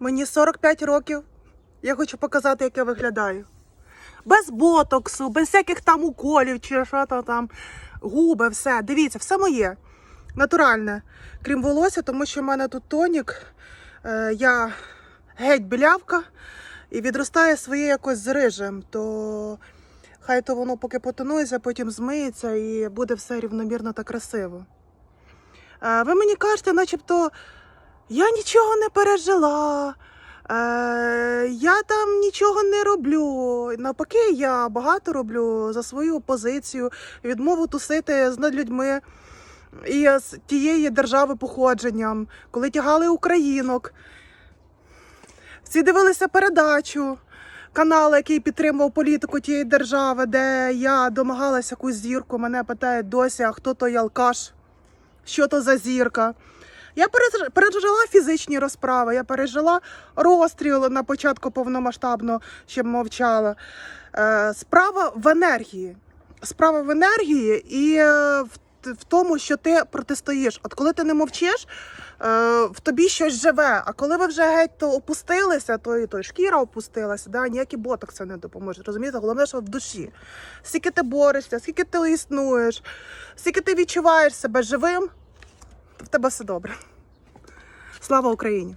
Мені 45 років. Я хочу показати, як я виглядаю. Без ботоксу, без всяких там уколів чи що то там, губи, все. Дивіться, все моє. Натуральне. Крім волосся, тому що в мене тут тонік. Е, я геть білявка і відростає своє якось з рижем. То хай то воно поки потонується, потім змиється і буде все рівномірно та красиво. Е, ви мені кажете, начебто, я нічого не пережила. Е, я там нічого не роблю. Навпаки, я багато роблю за свою позицію, відмову тусити з над людьми і з тієї держави походженням, коли тягали українок. Всі дивилися передачу, канал, який підтримував політику тієї держави, де я домагалася якусь зірку. Мене питають досі, а хто той алкаш, що то за зірка. Я пережила фізичні розправи, я пережила розстріл на початку повномасштабно, ще мовчала. Е, Справа в енергії. Справа в енергії і е, в, тому, що ти протистоїш. От коли ти не мовчиш, е, в тобі щось живе. А коли ви вже геть то опустилися, то і то шкіра опустилася, да, ніякі ботокси не допоможуть. Розумієте, головне, що в душі. Скільки ти борешся, скільки ти існуєш, скільки ти відчуваєш себе живим, то в тебе все добре. Слава Україні!